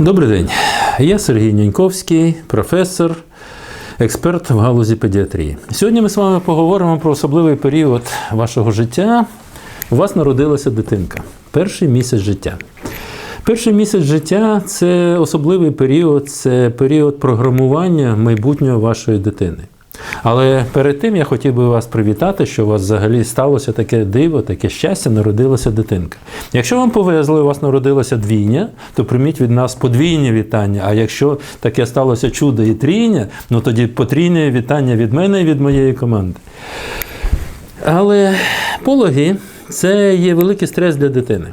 Добрий день. Я Сергій Няньковський, професор, експерт в галузі педіатрії. Сьогодні ми з вами поговоримо про особливий період вашого життя. У вас народилася дитинка. Перший місяць життя. Перший місяць життя це особливий період, це період програмування майбутнього вашої дитини. Але перед тим я хотів би вас привітати, що у вас взагалі сталося таке диво, таке щастя, народилася дитинка. Якщо вам повезло, у вас народилася двійня, то прийміть від нас подвійні вітання. А якщо таке сталося чудо і трійня, ну тоді потрійне вітання від мене і від моєї команди. Але пологи це є великий стрес для дитини.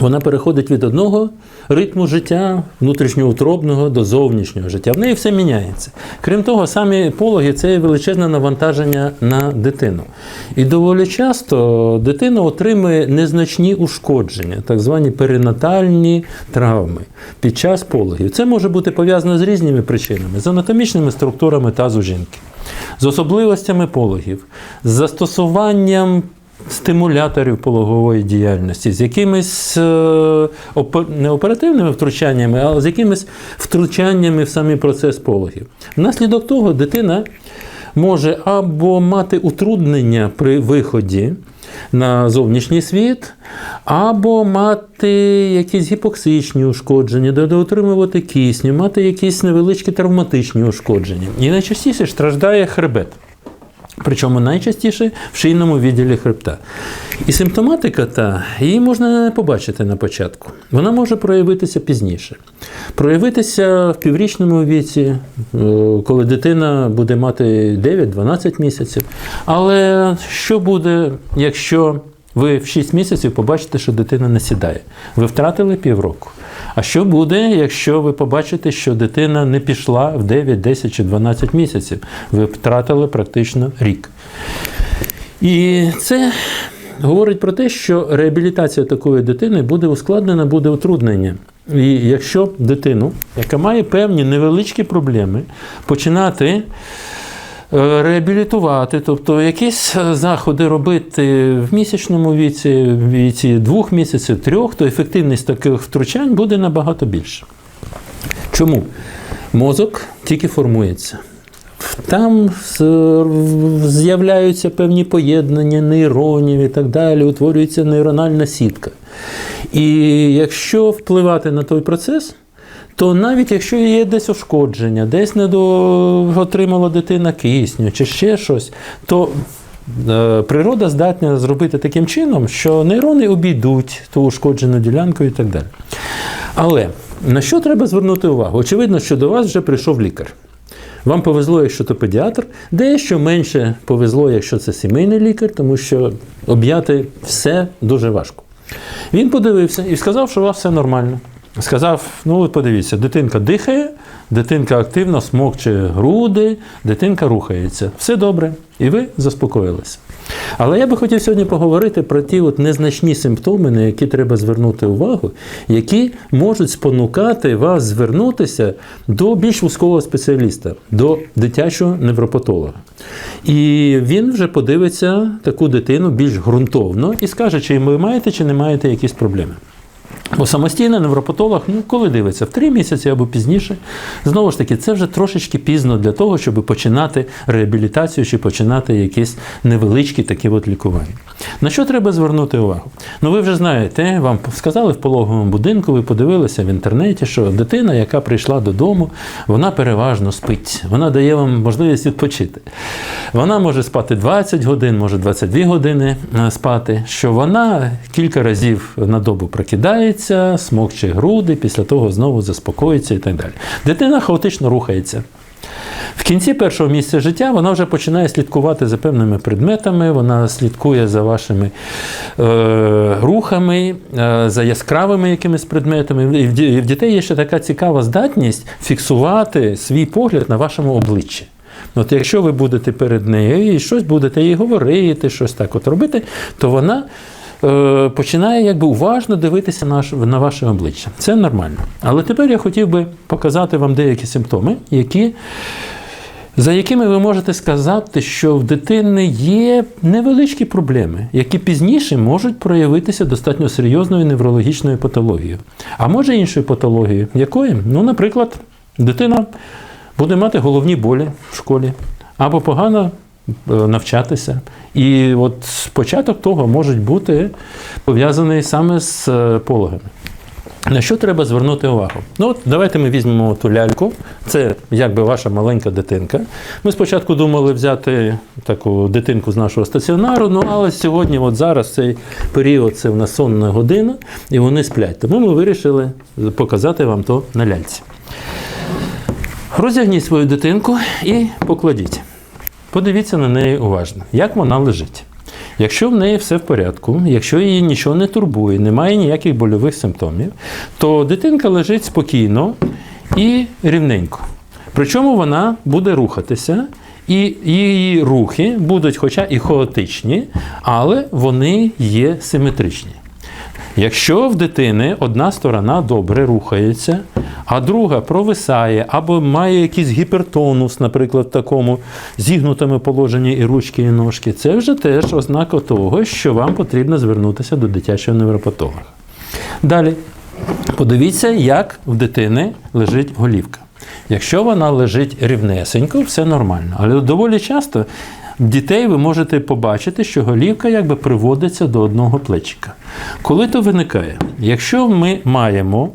Вона переходить від одного ритму життя внутрішньоутробного до зовнішнього життя. В неї все міняється. Крім того, самі пологи це величезне навантаження на дитину. І доволі часто дитина отримує незначні ушкодження, так звані перинатальні травми під час пологів. Це може бути пов'язано з різними причинами, з анатомічними структурами тазу жінки, з особливостями пологів, з застосуванням стимуляторів пологової діяльності, з якимись е, не оперативними втручаннями, а з якимись втручаннями в самий процес пологів. Внаслідок того дитина може або мати утруднення при виході. На зовнішній світ, або мати якісь гіпоксичні ушкодження, де отримувати кисню, мати якісь невеличкі травматичні ушкодження. І найчастіше страждає хребет. Причому найчастіше в шийному відділі хребта. І симптоматика та її можна не побачити на початку. Вона може проявитися пізніше. Проявитися в піврічному віці, е, коли дитина буде мати 9-12 місяців. Але що буде, якщо ви в 6 місяців побачите, що дитина не сідає? Ви втратили півроку. А що буде, якщо ви побачите, що дитина не пішла в 9, 10 чи 12 місяців? Ви втратили практично рік. І це говорить про те, що реабілітація такої дитини буде ускладнена, буде утруднення. І якщо дитину, яка має певні невеличкі проблеми, починати реабілітувати, тобто якісь е, заходи робити в місячному віці, в віці двох місяців, трьох, то ефективність таких втручань буде набагато більше. Чому? Мозок тільки формується. Там з'являються певні поєднання нейронів і так далі, утворюється нейрональна сітка. І якщо впливати на той процес, то навіть якщо є десь ушкодження, десь не отримала дитина кисню чи ще щось, то е, природа здатна зробити таким чином, що нейрони обійдуть ту ушкоджену ділянку і так далі. Але на що треба звернути увагу? Очевидно, що до вас вже прийшов лікар. Вам повезло, якщо то педіатр, дещо менше повезло, якщо це сімейний лікар, тому що об'яти все дуже важко. Він подивився і сказав, що у вас все нормально. Сказав: ну, от подивіться, дитинка дихає, дитинка активно смокче груди, дитинка рухається. Все добре. І ви заспокоїлися. Але я би хотів сьогодні поговорити про ті от незначні симптоми, на які треба звернути увагу, які можуть спонукати вас звернутися до більш вузького спеціаліста, до дитячого невропатолога. І він вже подивиться таку дитину більш ґрунтовно і скаже, чи ви маєте, чи не маєте якісь проблеми. Бо самостійний невропатолог, ну коли дивиться, в три місяці або пізніше, знову ж таки, це вже трошечки пізно для того, щоб починати реабілітацію чи починати якісь невеличкі такі от лікування. На що треба звернути увагу? Ну ви вже знаєте, вам сказали в пологовому будинку, ви подивилися в інтернеті, що дитина, яка прийшла додому, вона переважно спить. Вона дає вам можливість відпочити. Вона може спати 20 годин, може 22 години е, спати, що вона кілька разів на добу прокидається смокче груди, після того знову заспокоїться і так далі. Дитина хаотично рухається. В кінці першого місця життя вона вже починає слідкувати за певними предметами, вона слідкує за вашими е, рухами, е, за яскравими якимись предметами. І в дітей є ще така цікава здатність фіксувати свій погляд на вашому обличчі. От Якщо ви будете перед нею і щось будете їй говорити, щось так от робити, то вона починає якби уважно дивитися на, на ваше обличчя. Це нормально. Але тепер я хотів би показати вам деякі симптоми, які за якими ви можете сказати, що в дитини є невеличкі проблеми, які пізніше можуть проявитися достатньо серйозною неврологічною патологією. А може іншою патологією, якою? Ну, наприклад, дитина буде мати головні болі в школі або погано е, навчатися. І от початок того може бути пов'язаний саме з е, пологами. На що треба звернути увагу? Ну, от давайте ми візьмемо ту ляльку. Це якби ваша маленька дитинка. Ми спочатку думали взяти таку дитинку з нашого стаціонару, ну але сьогодні, от зараз, цей період, це в нас сонна година, і вони сплять. Тому ми вирішили показати вам то на ляльці. Розягніть свою дитинку і покладіть. Подивіться на неї уважно, як вона лежить. Якщо в неї все в порядку, якщо її нічого не турбує, немає ніяких больових симптомів, то дитинка лежить спокійно і рівненько. Причому вона буде рухатися, і її рухи будуть, хоча і хаотичні, але вони є симетричні. Якщо в дитини одна сторона добре рухається, а друга провисає або має якийсь гіпертонус, наприклад, в такому зігнутому положенні і ручки, і ножки, це вже теж ознака того, що вам потрібно звернутися до дитячого невропатолога. Далі, подивіться, як в дитини лежить голівка. Якщо вона лежить рівнесенько, все нормально. Але доволі часто дітей ви можете побачити, що голівка якби приводиться до одного плечика. Коли то виникає? Якщо ми маємо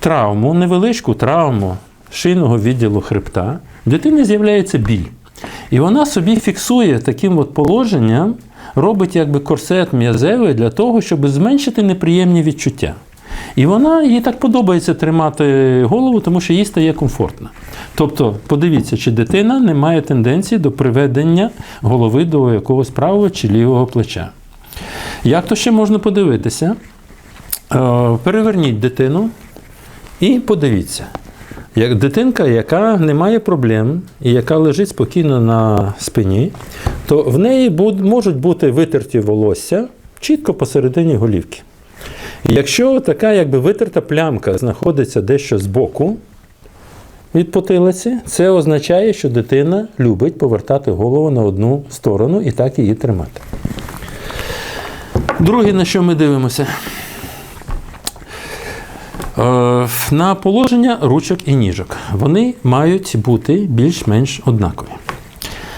травму, невеличку травму шийного відділу хребта, в дитини з'являється біль. І вона собі фіксує таким от положенням, робить якби корсет м'язевий для того, щоб зменшити неприємні відчуття. І вона їй так подобається тримати голову, тому що їй стає комфортно. Тобто, подивіться, чи дитина не має тенденції до приведення голови до якогось правого чи лівого плеча. Як то ще можна подивитися? Е, Переверніть дитину і подивіться. Як дитинка, яка не має проблем і яка лежить спокійно на спині, то в неї можуть бути витерті волосся чітко посередині голівки. Якщо така якби витерта плямка знаходиться дещо збоку від потилиці, це означає, що дитина любить повертати голову на одну сторону і так її тримати. Друге, на що ми дивимося? Е, На положення ручок і ніжок. Вони мають бути більш-менш однакові.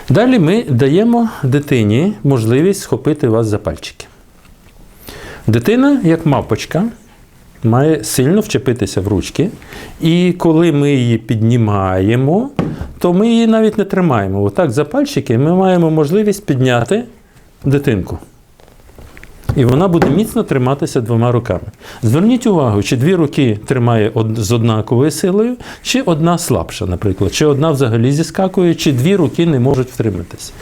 Далі ми даємо дитині можливість схопити вас за пальчики. Дитина, як мапочка, має сильно вчепитися в ручки. І коли ми її піднімаємо, то ми її навіть не тримаємо. Отак за пальчики ми маємо можливість підняти дитинку. І вона буде міцно триматися двома руками. Зверніть увагу, чи дві руки тримає з однаковою силою, чи одна слабша, наприклад, чи одна взагалі зіскакує, чи дві руки не можуть втриматися.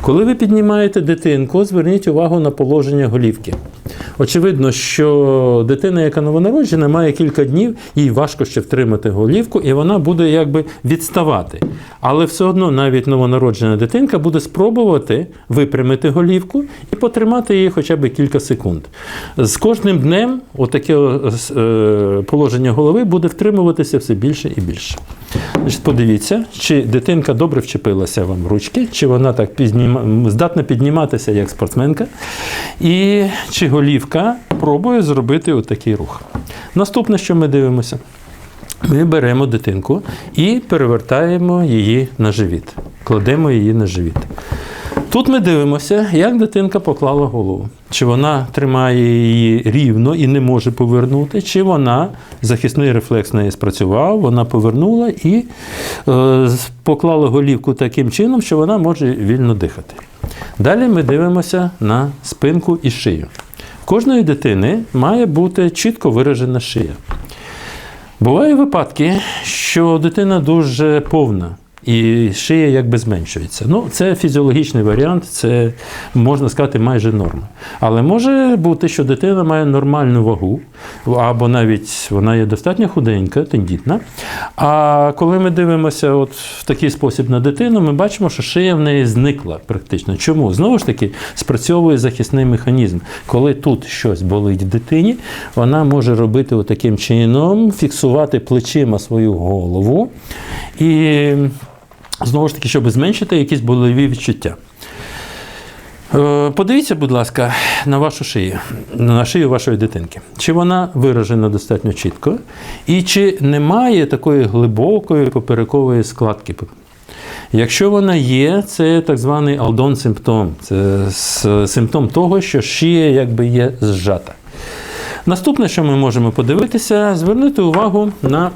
Коли ви піднімаєте дитинку, зверніть увагу на положення голівки. Очевидно, що дитина, яка новонароджена, має кілька днів, їй важко ще втримати голівку, і вона буде якби відставати. Але все одно навіть новонароджена дитинка буде спробувати випрямити голівку і потримати її хоча б кілька секунд. З кожним днем отаке е, положення голови буде втримуватися все більше і більше. Значить, подивіться, чи дитинка добре вчепилася вам в ручки, чи вона так підніма... здатна підніматися як спортсменка, і чи голівка пробує зробити отакий рух. Наступне, що ми дивимося. Ми беремо дитинку і перевертаємо її на живіт. Кладемо її на живіт. Тут ми дивимося, як дитинка поклала голову. Чи вона тримає її рівно і не може повернути, чи вона захисний рефлекс в неї спрацював, вона повернула і е, поклала голівку таким чином, що вона може вільно дихати. Далі ми дивимося на спинку і шию. Кожної дитини має бути чітко виражена шия. Бувають випадки, що дитина дуже повна. І шия якби зменшується. Ну, це фізіологічний варіант, це можна сказати майже норма. Але може бути, що дитина має нормальну вагу, або навіть вона є достатньо худенька, тендітна. А коли ми дивимося от в такий спосіб на дитину, ми бачимо, що шия в неї зникла практично. Чому? Знову ж таки, спрацьовує захисний механізм. Коли тут щось болить в дитині, вона може робити таким чином, фіксувати плечима свою голову. І Знову ж таки, щоб зменшити якісь болеві відчуття. Е, Подивіться, будь ласка, на вашу шию, на шию вашої дитинки. Чи вона виражена достатньо чітко, і чи немає такої глибокої поперекової складки. Якщо вона є, це так званий алдон симптом. Це симптом того, що шия якби є зжата. Наступне, що ми можемо подивитися, звернути увагу на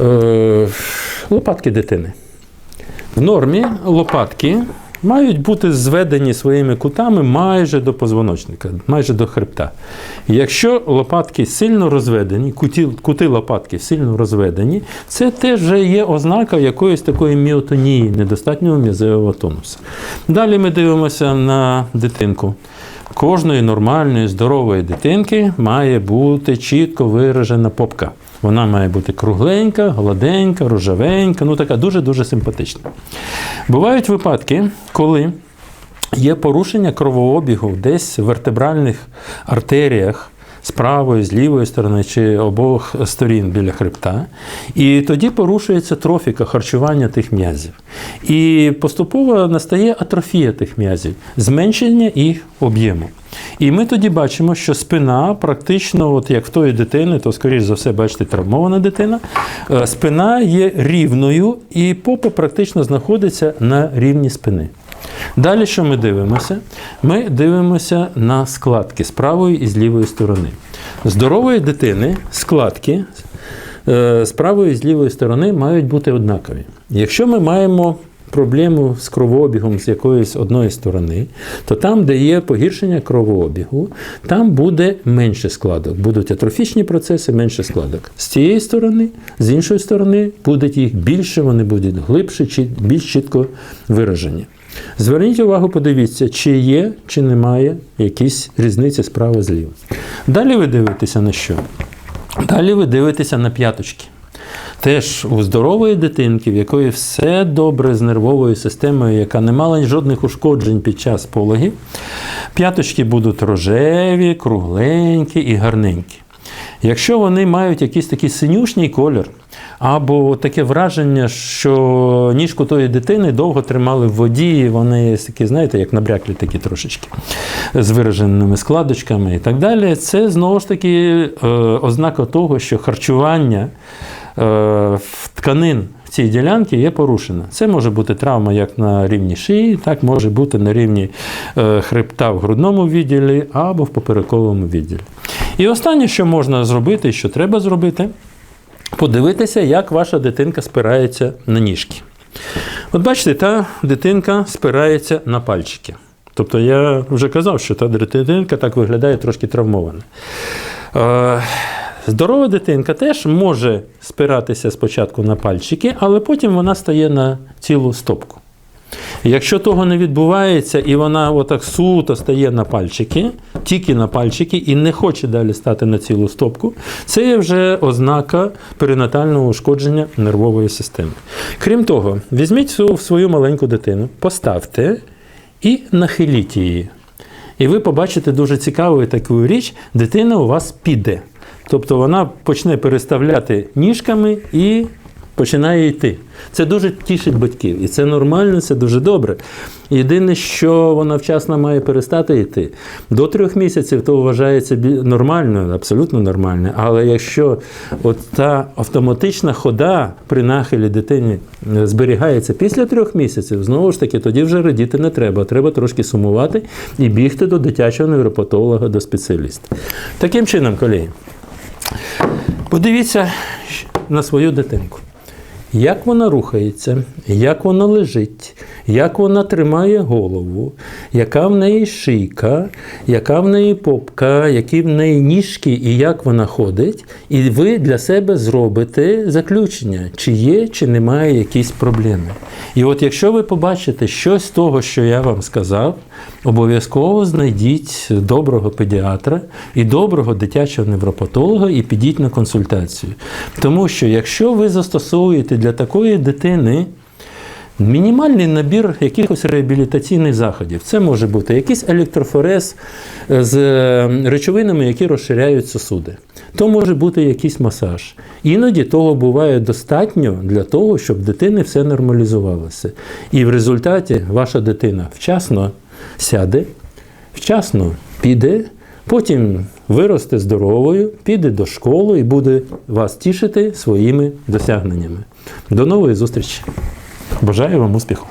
е, лопатки дитини. В нормі лопатки мають бути зведені своїми кутами майже до позвоночника, майже до хребта. Якщо лопатки сильно розведені, куті, кути лопатки сильно розведені, це теж є ознака якоїсь такої міотонії, недостатнього м'язевого тонусу. Далі ми дивимося на дитинку. Кожної нормальної, здорової дитинки має бути чітко виражена попка. Вона має бути кругленька, гладенька, рожевенька, ну така дуже-дуже симпатична. Бувають випадки, коли є порушення кровообігу десь в вертебральних артеріях з правої, з лівої сторони чи обох сторін біля хребта. І тоді порушується трофіка харчування тих м'язів. І поступово настає атрофія тих м'язів, зменшення їх об'єму. І ми тоді бачимо, що спина практично, от як в тої дитини, то, скоріш за все, бачите, травмована дитина, е, спина є рівною, і попа практично знаходиться на рівні спини. Далі, що ми дивимося? Ми дивимося на складки з правої і з лівої сторони. Здорової дитини складки е, з правої і з лівої сторони мають бути однакові. Якщо ми маємо проблему з кровообігом з якоїсь одної сторони, то там, де є погіршення кровообігу, там буде менше складок. Будуть атрофічні процеси, менше складок. З цієї сторони, з іншої сторони, буде їх більше, вони будуть глибше, більш чітко виражені. Зверніть увагу, подивіться, чи є, чи немає якісь різниці справа зліва. Далі ви дивитеся на що? Далі ви дивитеся на п'яточки. Теж у здорової дитинки, в якої все добре з нервовою системою, яка не мала жодних ушкоджень під час пологів, п'яточки будуть рожеві, кругленькі і гарненькі. Якщо вони мають якийсь такий синюшній колір, або таке враження, що ніжку тої дитини довго тримали в воді, і вони такі, знаєте, як набряклі такі трошечки, з вираженими складочками і так далі, це знову ж таки е, ознака того, що харчування е, тканин в цій ділянці є порушена. Це може бути травма як на рівні шиї, так може бути на рівні е, хребта в грудному відділі або в поперековому відділі. І останнє, що можна зробити, і що треба зробити, подивитися, як ваша дитинка спирається на ніжки. От бачите, та дитинка спирається на пальчики. Тобто я вже казав, що та дитинка так виглядає трошки травмована. Е, Здорова дитинка теж може спиратися спочатку на пальчики, але потім вона стає на цілу стопку. Якщо того не відбувається, і вона отак суто стає на пальчики, тільки на пальчики, і не хоче далі стати на цілу стопку, це є вже ознака перинатального ушкодження нервової системи. Крім того, візьміть свою маленьку дитину, поставте і нахиліть її. І ви побачите дуже цікаву таку річ, дитина у вас піде. Тобто вона почне переставляти ніжками і починає йти. Це дуже тішить батьків. І це нормально, це дуже добре. Єдине, що вона вчасно має перестати йти. До трьох місяців то вважається нормально, абсолютно нормально. Але якщо от та автоматична хода при нахилі дитині е, зберігається після трьох місяців, знову ж таки, тоді вже радіти не треба. Треба трошки сумувати і бігти до дитячого невропатолога, до спеціаліста. Таким чином, колеги, подивіться на свою дитинку. Як вона рухається, як вона лежить, як вона тримає голову, яка в неї шийка, яка в неї попка, які в неї ніжки і як вона ходить, і ви для себе зробите заключення, чи є, чи немає якісь проблеми. І от якщо ви побачите щось з того, що я вам сказав, обов'язково знайдіть доброго педіатра і доброго дитячого невропатолога і підіть на консультацію. Тому що якщо ви застосовуєте для такої дитини Мінімальний набір якихось реабілітаційних заходів. Це може бути якийсь електрофорез е, з е, речовинами, які розширяють сосуди. То може бути якийсь масаж. Іноді того буває достатньо для того, щоб в дитини все нормалізувалося. І в результаті ваша дитина вчасно сяде, вчасно піде, потім виросте здоровою, піде до школи і буде вас тішити своїми досягненнями. До нової зустрічі! Бажаю вам успіху!